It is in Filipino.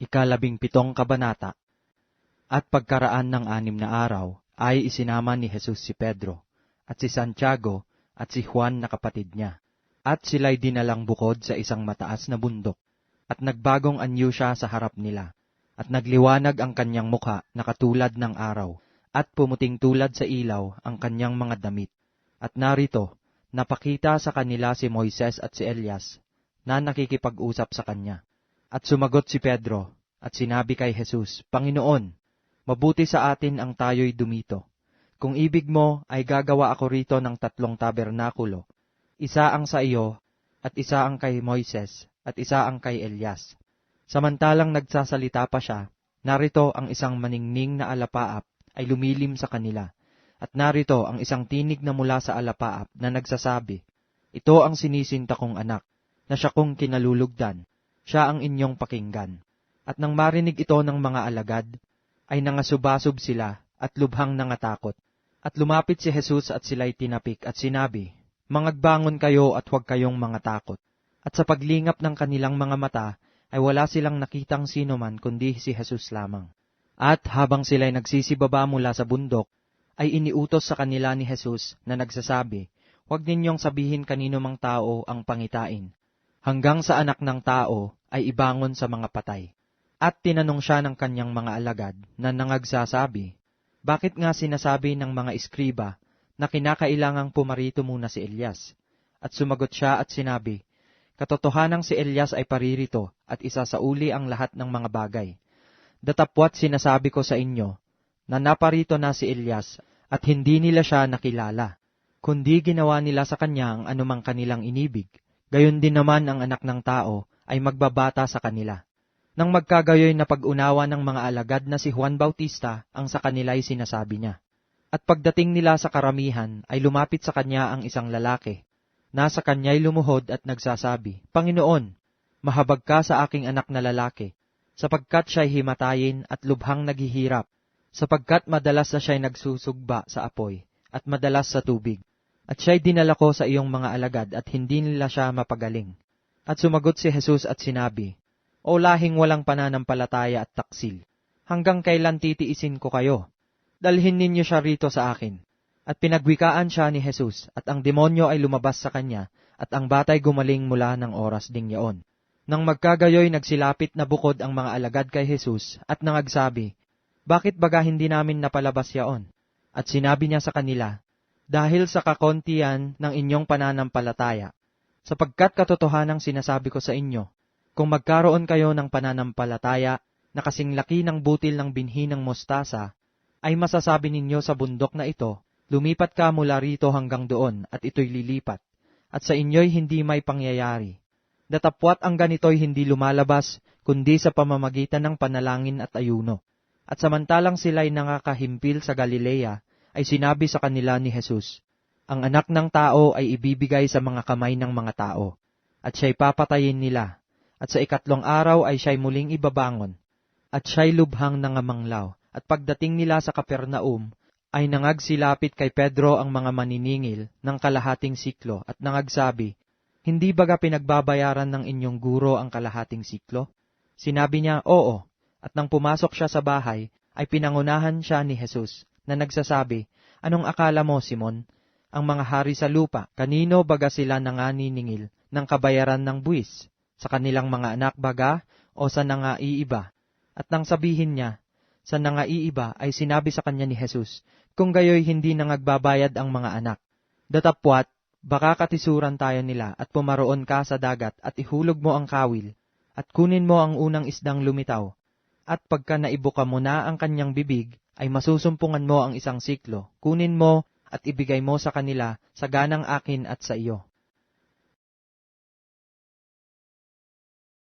ikalabing pitong kabanata. At pagkaraan ng anim na araw, ay isinama ni Jesus si Pedro, at si Santiago, at si Juan na kapatid niya. At sila'y dinalang bukod sa isang mataas na bundok, at nagbagong anyo siya sa harap nila, at nagliwanag ang kanyang mukha na katulad ng araw, at pumuting tulad sa ilaw ang kanyang mga damit. At narito, napakita sa kanila si Moises at si Elias, na nakikipag-usap sa kanya. At sumagot si Pedro, at sinabi kay Jesus, Panginoon, mabuti sa atin ang tayo'y dumito. Kung ibig mo, ay gagawa ako rito ng tatlong tabernakulo. Isa ang sa iyo, at isa ang kay Moises, at isa ang kay Elias. Samantalang nagsasalita pa siya, narito ang isang maningning na alapaap ay lumilim sa kanila. At narito ang isang tinig na mula sa alapaap na nagsasabi, Ito ang sinisinta kong anak, na siya kong kinalulugdan, siya ang inyong pakinggan. At nang marinig ito ng mga alagad, ay nangasubasub sila at lubhang nangatakot. At lumapit si Jesus at sila'y tinapik at sinabi, Mangagbangon kayo at huwag kayong mga takot. At sa paglingap ng kanilang mga mata, ay wala silang nakitang sino man kundi si Jesus lamang. At habang sila'y nagsisibaba mula sa bundok, ay iniutos sa kanila ni Jesus na nagsasabi, Huwag ninyong sabihin kanino mang tao ang pangitain, hanggang sa anak ng tao ay ibangon sa mga patay. At tinanong siya ng kanyang mga alagad na nangagsasabi, Bakit nga sinasabi ng mga iskriba na kinakailangang pumarito muna si Elias? At sumagot siya at sinabi, Katotohanang si Elias ay paririto at isa sa uli ang lahat ng mga bagay. Datapwat sinasabi ko sa inyo, na naparito na si Elias at hindi nila siya nakilala, kundi ginawa nila sa kanya ang anumang kanilang inibig. Gayon din naman ang anak ng tao ay magbabata sa kanila. Nang magkagayoy na pag-unawa ng mga alagad na si Juan Bautista ang sa kanila'y sinasabi niya. At pagdating nila sa karamihan ay lumapit sa kanya ang isang lalaki. Nasa kanya'y lumuhod at nagsasabi, Panginoon, mahabag ka sa aking anak na lalaki, sapagkat siya'y himatayin at lubhang naghihirap, sapagkat madalas na siya'y nagsusugba sa apoy, at madalas sa tubig. At siya'y dinala ko sa iyong mga alagad at hindi nila siya mapagaling. At sumagot si Jesus at sinabi, O lahing walang pananampalataya at taksil, hanggang kailan titiisin ko kayo? Dalhin ninyo siya rito sa akin. At pinagwikaan siya ni Jesus, at ang demonyo ay lumabas sa kanya, at ang batay gumaling mula ng oras ding yaon. Nang magkagayoy nagsilapit na bukod ang mga alagad kay Jesus, at nangagsabi, Bakit baga hindi namin napalabas yaon? At sinabi niya sa kanila, Dahil sa kakontian ng inyong pananampalataya, sapagkat katotohanang sinasabi ko sa inyo, kung magkaroon kayo ng pananampalataya na kasing laki ng butil ng binhi ng mostasa, ay masasabi ninyo sa bundok na ito, lumipat ka mula rito hanggang doon at ito'y lilipat, at sa inyo'y hindi may pangyayari. Datapwat ang ganito'y hindi lumalabas, kundi sa pamamagitan ng panalangin at ayuno. At samantalang sila'y nakakahimpil sa Galilea, ay sinabi sa kanila ni Jesus, Ang anak ng tao ay ibibigay sa mga kamay ng mga tao, at siya'y papatayin nila, at sa ikatlong araw ay siya'y muling ibabangon, at siya'y lubhang nangamanglaw at pagdating nila sa Kapernaum, ay nangagsilapit kay Pedro ang mga maniningil ng kalahating siklo at nangagsabi, Hindi baga pinagbabayaran ng inyong guro ang kalahating siklo? Sinabi niya, Oo, at nang pumasok siya sa bahay, ay pinangunahan siya ni Jesus, na nagsasabi, Anong akala mo, Simon? Ang mga hari sa lupa, kanino baga sila nanganiningil ng kabayaran ng buwis? Sa kanilang mga anak baga, o sa nangaiiba? At nang sabihin niya, sa nangaiiba ay sinabi sa kanya ni Jesus, kung gayoy hindi nangagbabayad ang mga anak. Datapwat, baka katisuran tayo nila at pumaroon ka sa dagat at ihulog mo ang kawil, at kunin mo ang unang isdang lumitaw. At pagka naibuka mo na ang kanyang bibig, ay masusumpungan mo ang isang siklo, kunin mo at ibigay mo sa kanila sa ganang akin at sa iyo.